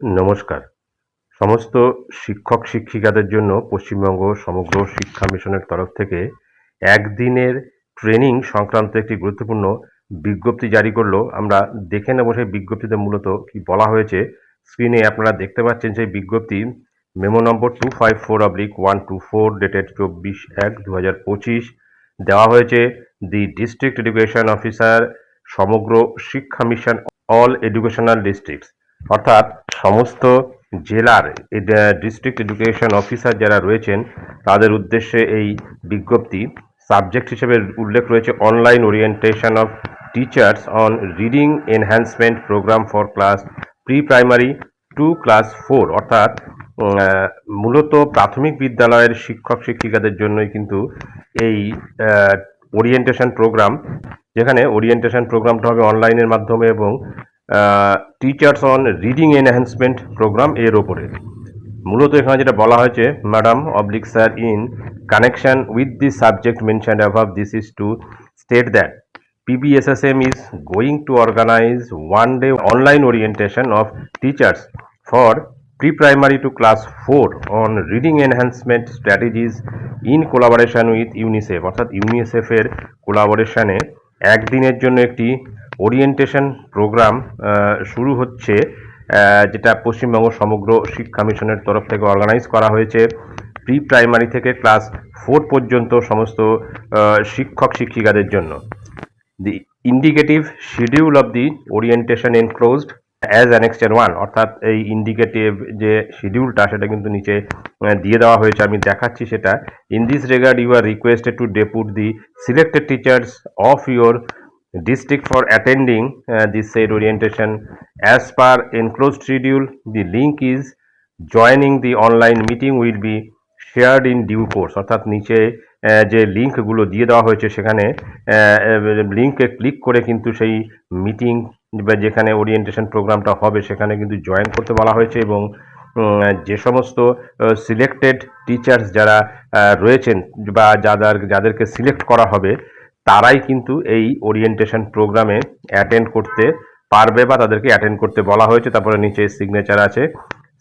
নমস্কার। সমস্ত শিক্ষক শিক্ষিকাদের জন্য পশ্চিমবঙ্গ সমগ্র শিক্ষা মিশনের তরফ থেকে একদিনের ট্রেনিং সংক্রান্ত একটি গুরুত্বপূর্ণ বিজ্ঞপ্তি জারি করল। আমরা দেখে নেব সেই বিজ্ঞপ্তিতে মূলত কি বলা হয়েছে। স্ক্রিনে আপনারা দেখতে পাচ্ছেন সেই বিজ্ঞপ্তি। Memo number two five four oblique one two four dated চব্বিশ এক দু হাজার পঁচিশ। দেওয়া হয়েছে, দি ডিস্ট্রিক্ট এডুকেশন অফিসার, সমগ্র শিক্ষা মিশন অল এডুকেশনাল ডিস্ট্রিক্টস। অর্থাৎ সমস্ত জেলার ডিস্ট্রিক্ট এডুকেশন অফিসার যারা রয়েছেন, তাদের উদ্দেশ্যে এই বিজ্ঞপ্তি। সাবজেক্ট হিসেবে উল্লেখ রয়েছে online orientation of teachers on reading enhancement programme for class pre primary to class four অর্থাৎ মূলত প্রাথমিক বিদ্যালয়ের শিক্ষক শিক্ষিকাদের জন্যই কিন্তু এই ওরিয়েন্টেশন প্রোগ্রাম যেখানে ওরিয়েন্টেশন প্রোগ্রামটা হবে অনলাইনের মাধ্যমে এবং teachers on reading enhancement programme এর ওপরে মূলত এখানে যেটা বলা হয়েছে madam oblique sir in connection with this subject mention above this is to state that PBSSM is going to organise one day online orientation of teachers for pre primary to class four on reading enhancement strategies in collaboration with UNICEF অর্থাৎ ইউনিসেফের কোলাবোরেশনে একদিনের জন্য একটি orientation programme শুরু হচ্ছে যেটা পশ্চিমবঙ্গ সমগ্র শিক্ষা মিশনের তরফ থেকে অর্গানাইজ করা হয়েছে। প্রি প্রাইমারি থেকে ক্লাস ফোর পর্যন্ত সমস্ত শিক্ষক শিক্ষিকাদের জন্য। The indicative schedule of the orientation enclosed as annexed one অর্থাৎ এই ইন্ডিকেটিভ যে শিডিউলটা সেটা কিন্তু নিচে দিয়ে দেওয়া হয়েছে। আমি দেখাচ্ছি সেটা। In this regard you are requested to depute the selected teachers of your district for attending uh, this said orientation as per enclosed schedule the link is joining the online meeting will be shared in due course অর্থাৎ নিচে যে লিঙ্কগুলো দিয়ে দেওয়া হয়েছে সেখানে লিঙ্কে click করে কিন্তু সেই মিটিং বা যেখানে ওরিয়েন্টেশন প্রোগ্রামটা হবে সেখানে কিন্তু জয়েন করতে বলা হয়েছে এবং যে সমস্ত সিলেক্টেড টিচার্স যারা রয়েছেন বা যাদের যাদেরকে সিলেক্ট করা হবে তারাই কিন্তু এই ওরিয়েন্টেশন প্রোগ্রামে অ্যাটেন্ড করতে পারবে বা তাদেরকে অ্যাটেন্ড করতে বলা হয়েছে। তারপরে নিচে সিগনেচার আছে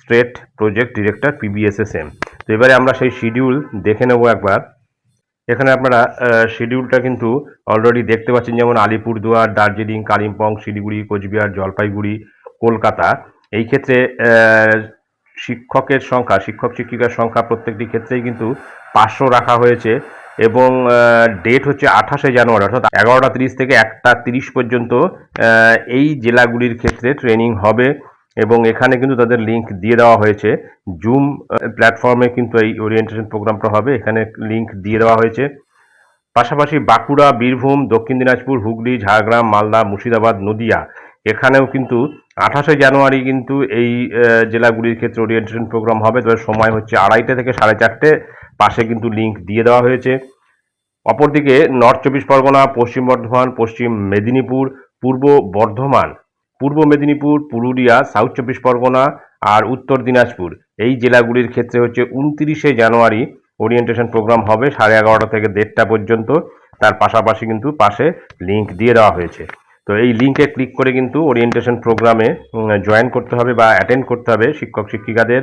স্ট্রেট প্রজেক্ট ডিরেক্টর পিবিএসএসএম তো এবারে আমরা সেই শিডিউল দেখে নেব একবার। এখানে আপনারা শিডিউলটা কিন্তু অলরেডি দেখতে পাচ্ছেন, যেমন আলিপুরদুয়ার, দার্জিলিং, কালিম্পং, শিলিগুড়ি, কোচবিহার, জলপাইগুড়ি, কলকাতা। এই ক্ষেত্রে শিক্ষকের সংখ্যা শিক্ষক শিক্ষিকার সংখ্যা প্রত্যেকটি ক্ষেত্রেই কিন্তু পাঁচশো রাখা হয়েছে। এবং ডেট হচ্ছে আঠাশে জানুয়ারি, অর্থাৎ এগারোটা তিরিশ থেকে একটা তিরিশ পর্যন্ত এই জেলাগুলির ক্ষেত্রে ট্রেনিং হবে এবং এখানে কিন্তু তাদের লিংক দিয়ে দেওয়া হয়েছে। জুম প্ল্যাটফর্মে কিন্তু এই ওরিয়েন্টেশন প্রোগ্রামটা হবে, এখানে লিংক দিয়ে দেওয়া হয়েছে। পাশাপাশি বাঁকুড়া, বীরভূম, দক্ষিণ দিনাজপুর, হুগলি, ঝাড়গ্রাম, মালদা, মুর্শিদাবাদ, নদিয়া, এখানেও কিন্তু আঠাশে জানুয়ারি কিন্তু এই জেলাগুলির ক্ষেত্রে ওরিয়েন্টেশন প্রোগ্রাম হবে। তবে সময় হচ্ছে আড়াইটে থেকে সাড়ে চারটে। পাশে কিন্তু লিংক দিয়ে দেওয়া হয়েছে। অপরদিকে নর্থ চব্বিশ পরগনা, পশ্চিম বর্ধমান, পশ্চিম মেদিনীপুর, পূর্ব বর্ধমান, পূর্ব মেদিনীপুর, পুরুলিয়া সাউথ চব্বিশ পরগনা আর উত্তর দিনাজপুর। এই জেলাগুলির ক্ষেত্রে হচ্ছে উনত্রিশে জানুয়ারি ওরিয়েন্টেশন প্রোগ্রাম হবে সাড়ে এগারোটা থেকে দেড়টা পর্যন্ত। তার পাশাপাশি কিন্তু পাশে লিংক দিয়ে দেওয়া হয়েছে। তো এই লিঙ্কে ক্লিক করে কিন্তু ওরিয়েন্টেশন প্রোগ্রামে জয়েন করতে হবে বা অ্যাটেন্ড করতে হবে শিক্ষক শিক্ষিকাদের